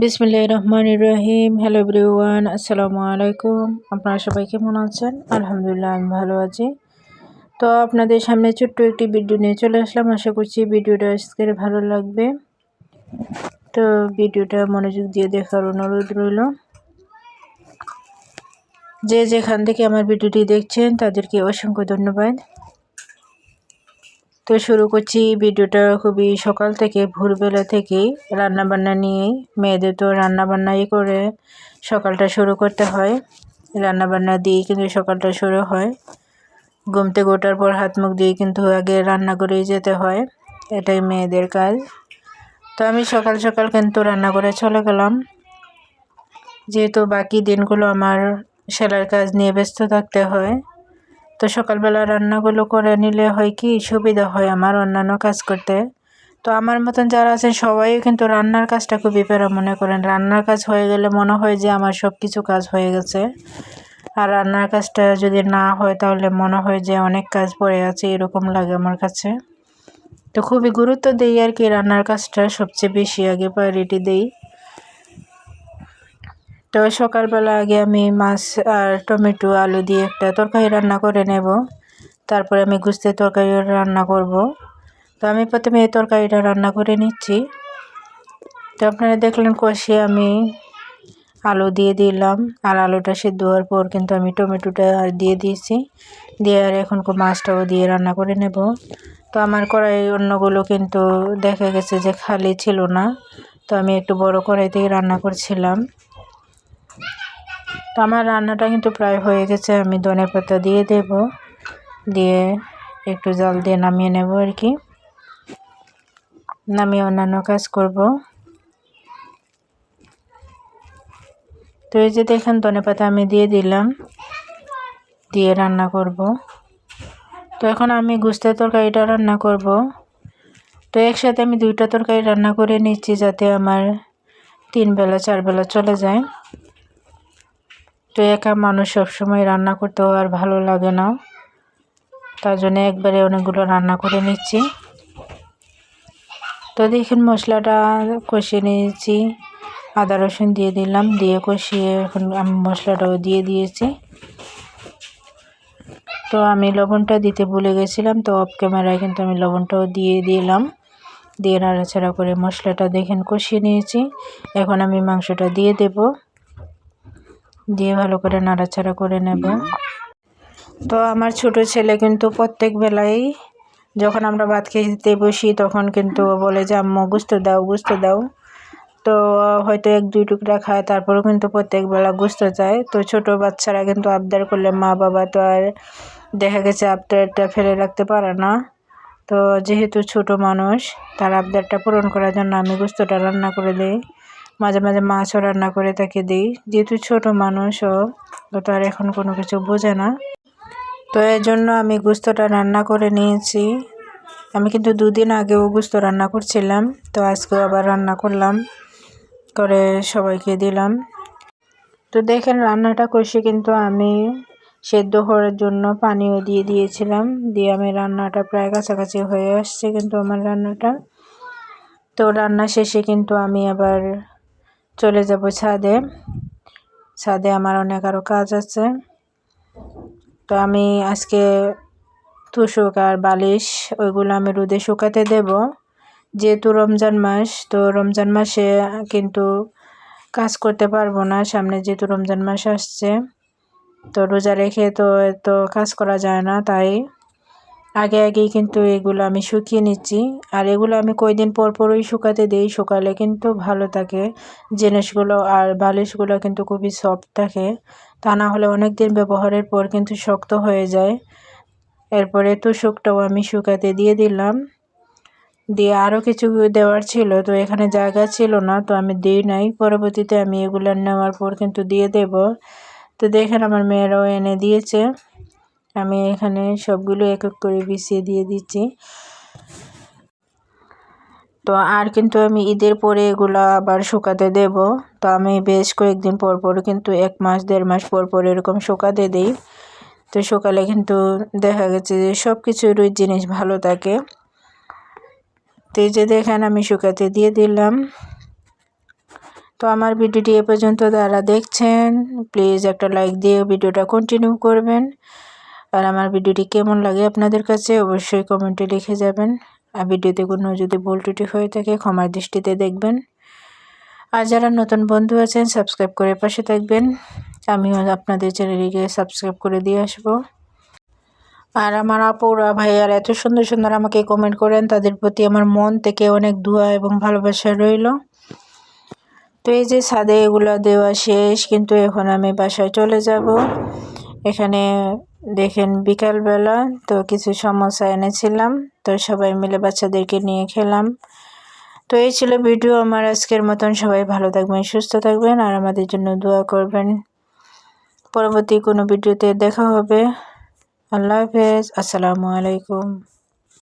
বিসমিল্লাহ রহমান রহিম। Hello everyone আসসালামু আলাইকুম আপনারা সবাই কেমন আছেন? আলহামদুলিল্লাহ, আমি ভালো আছি। তো আপনাদের সামনে ছোট্ট একটি ভিডিও নিয়ে চলে আসলাম। আশা করছি ভিডিওটা আজকে ভালো লাগবে। তো ভিডিওটা মনোযোগ দিয়ে দেখার অনুরোধ রইল। যে যেখান থেকে আমার ভিডিওটি দেখছেন, তাদেরকে অসংখ্য ধন্যবাদ। তো শুরু করছি ভিডিওটা খুবই সকাল থেকে, ভোরবেলা থেকেই রান্না বান্না নিয়েই মেয়েদের তো রান্না বান্নাই করে সকালটা শুরু করতে হয়। রান্না বান্না দিয়েই কিন্তু সকালটা শুরু হয়। ঘুম থেকে পর হাত মুখ দিয়ে কিন্তু আগে রান্না করেই যেতে হয়। এটাই মেয়েদের কাজ। তো আমি সকাল সকাল কিন্তু রান্না করে চলে গেলাম। যেহেতু বাকি দিনগুলো আমার সেলাইয়ের কাজ নিয়ে ব্যস্ত থাকতে হয় তো সকালবেলা রান্নাগুলো করে নিলে হয় কি, সুবিধা হয় আমার অন্যান্য কাজ করতে। তো আমার মতন যারা আছেন সবাই কিন্তু রান্নার কাজটা খুবই প্যারা মনে করেন। রান্নার কাজ হয়ে গেলে মনে হয় যে আমার সব কিছু কাজ হয়ে গেছে। আর রান্নার কাজটা যদি না হয়, তাহলে মনে হয় যে অনেক কাজ পড়ে আছে, এরকম লাগে আমার কাছে। তো খুবই গুরুত্ব দিই আর কি, রান্নার কাজটা সবচেয়ে বেশি আগে প্রায়োরিটি দিই। তো সকালবেলা আগে আমি মাছ আর টমেটো, আলু দিয়ে একটা তরকারি রান্না করে নেব। তারপরে আমি গুস্তের তরকারি রান্না করব। তো আমি প্রথমে এই তরকারিটা রান্না করে নিচ্ছি। তো আপনারা দেখলেন কষে আমি আলু দিয়ে দিলাম। আর আলুটা সেদ্ধ হওয়ার পর কিন্তু আমি টমেটোটা আর দিয়ে দিয়েছি। দিয়ে আর এখন মাছটাও দিয়ে রান্না করে নেব। তো আমার কড়াই অন্যগুলো কিন্তু দেখা গেছে যে খালি ছিল না। তো আমি একটু বড় কড়াইতেই রান্না করছিলাম। তো আমার রান্নাটা কিন্তু প্রায় হয়ে গেছে। আমি ধনে পাতা দিয়ে দেব। দিয়ে একটু জল দিয়ে নামিয়ে নেব আর কি। নামিয়ে অন্যান্য কাজ করব। তো এই যে দেখেন ধনে পাতা আমি দিয়ে দিলাম। দিয়ে রান্না করব। তো এখন আমি গুস্তের তরকারিটা রান্না করব। তো একসাথে আমি দুইটা তরকারি রান্না করে নিচ্ছি যাতে আমার তিন বেলা, চার বেলা চলে যায়। তো একা মানুষ সবসময় রান্না করতেও আর ভালো লাগে না। তার জন্য একবারে অনেকগুলো রান্না করে নিচ্ছি। তো দেখুন, মশলাটা কষিয়ে নিয়েছি। আদা রসুন দিয়ে দিলাম, দিয়ে কষিয়ে এখন আমি মশলাটাও দিয়ে দিয়েছি। তো আমি লবণটা দিতে ভুলে গেছিলাম, তো অফ ক্যামেরায় কিন্তু আমি লবণটাও দিয়ে দিলাম। দিয়ে নাড়াচাড়া করে মশলাটা দেখেন কষিয়ে নিয়েছি। এখন আমি মাংসটা দিয়ে দেবো। দিয়ে ভালো করে নাড়াচাড়া করে নেব। তো আমার ছোট ছেলে কিন্তু প্রত্যেক বেলায় যখন আমরা ভাত খেতে বসি তখন কিন্তু বলে যে, আম্মু, গুস্ত দাও গুস্ত দাও। তো হয়তো এক, দুই টুকরা খায়, তারপরেও কিন্তু প্রত্যেক বেলা গুস্ত চায়। তো ছোট বাচ্চারা কিন্তু আবদার করলে মা বাবা তো আর দেখা গেছে আবদারটা ফেলে রাখতে পারে না। তো যেহেতু ছোট মানুষ, তার আবদারটা পূরণ করার জন্য আমি গুস্তটা রান্না করে দিই। মাঝে মাঝে মাছও রান্না করে তাকে দিই। যেহেতু ছোট মানুষও তো আর এখন কোনো কিছু বোঝে না। তো এর জন্য আমি গুস্তটা রান্না করে নিয়েছি। আমি কিন্তু দুদিন আগেও গুস্ত রান্না করছিলাম, তো আজকেও আবার রান্না করলাম, করে সবাইকে দিলাম। তো দেখেন রান্নাটা কষে কিন্তু আমি সেদ্ধ হওয়ার জন্য পানিও দিয়ে দিয়েছিলাম, দিয়ে আমি রান্নাটা প্রায় কাছাকাছি হয়ে আসছে কিন্তু আমার রান্নাটা। তো রান্না শেষে কিন্তু আমি আবার চলে যাব ছাদে। ছাদে আমার অনেক আরও কাজ আছে। তো আমি আজকে তুষক আর বালিশ, ওইগুলো আমি রোদে শুকাতে দেব। যেহেতু রমজান মাস, তো রমজান মাসে কিন্তু কাজ করতে পারব না। সামনে যেহেতু রমজান মাস আসছে, তো রোজা রেখে তো এত কাজ করা যায় না, তাই আগে আগেই কিন্তু এগুলো আমি শুকিয়ে নিচ্ছি। আর এগুলো আমি কয়দিন পর পরই শুকাতে দিই। শুকালে কিন্তু ভালো থাকে। জিনিসগুলো আর বালিশগুলো কিন্তু খুবই সফট থাকে। তা না হলে অনেক দিন ব্যবহারের পর কিন্তু শক্ত হয়ে যায়। এরপরে তুষকটাও আমি শুকাতে দিয়ে দিলাম। দিয়ে আরও কিছু দেওয়ার ছিল। তো এখানে জায়গা ছিল না, তো আমি দিই নাই। পরবর্তীতে আমি এগুলো নেওয়ার পর কিন্তু দিয়ে দেব। তো দেখেন আমার মেয়েরাও এনে দিয়েছে। আমি এখানে সবগুলো এক এক করে বিছিয়ে দিয়ে দিচ্ছি। তো আর কিন্তু আমি ঈদের পরে এগুলো আবার শুকাতে দেব। তো আমি বেশ কয়েকদিন পর পর কিন্তু এক মাস, দেড় মাস পর পর এরকম শুকাতে দিই। তো সকালে কিন্তু দেখা গেছে যে সব কিছুরই জিনিস ভালো থাকে। তো এই যে দেখেন আমি শুকাতে দিয়ে দিলাম। তো আমার ভিডিওটি এ পর্যন্ত যারা দেখছেন, প্লিজ একটা লাইক দিয়ে ভিডিওটা কন্টিনিউ করবেন। আর আমার ভিডিওটি কেমন লাগে আপনাদের কাছে অবশ্যই কমেন্টে লিখে যাবেন। আর ভিডিওতে কোনো যদি ভুল ত্রুটি হয়ে থাকে ক্ষমার দৃষ্টিতে দেখবেন। আর যারা নতুন বন্ধু আছেন সাবস্ক্রাইব করে পাশে থাকবেন। আমিও আপনাদের চ্যানেলটিকে সাবস্ক্রাইব করে দিয়ে আসব। আর আমার আপুরা ভাইয়ার এত সুন্দর সুন্দর আমাকে কমেন্ট করেন, তাদের প্রতি আমার মন থেকে অনেক দোয়া এবং ভালোবাসা রইল। তো এই যে ছাদে এগুলো দেওয়া শেষ, কিন্তু এখন আমি বাসায় চলে যাব। এখানে দেখেন বিকালবেলা তো কিছু সমস্যা এনেছিলাম, তো সবাই মিলে বাচ্চাদেরকে নিয়ে খেলাম। তো এই ছিল ভিডিও, আমার আজকের মতন সবাই ভালো থাকবেন, সুস্থ থাকবেন, আর আমাদের জন্য দোয়া করবেন। পরবর্তী কোনো ভিডিওতে দেখা হবে। আল্লাহ হাফেজ, আসসালামু আলাইকুম।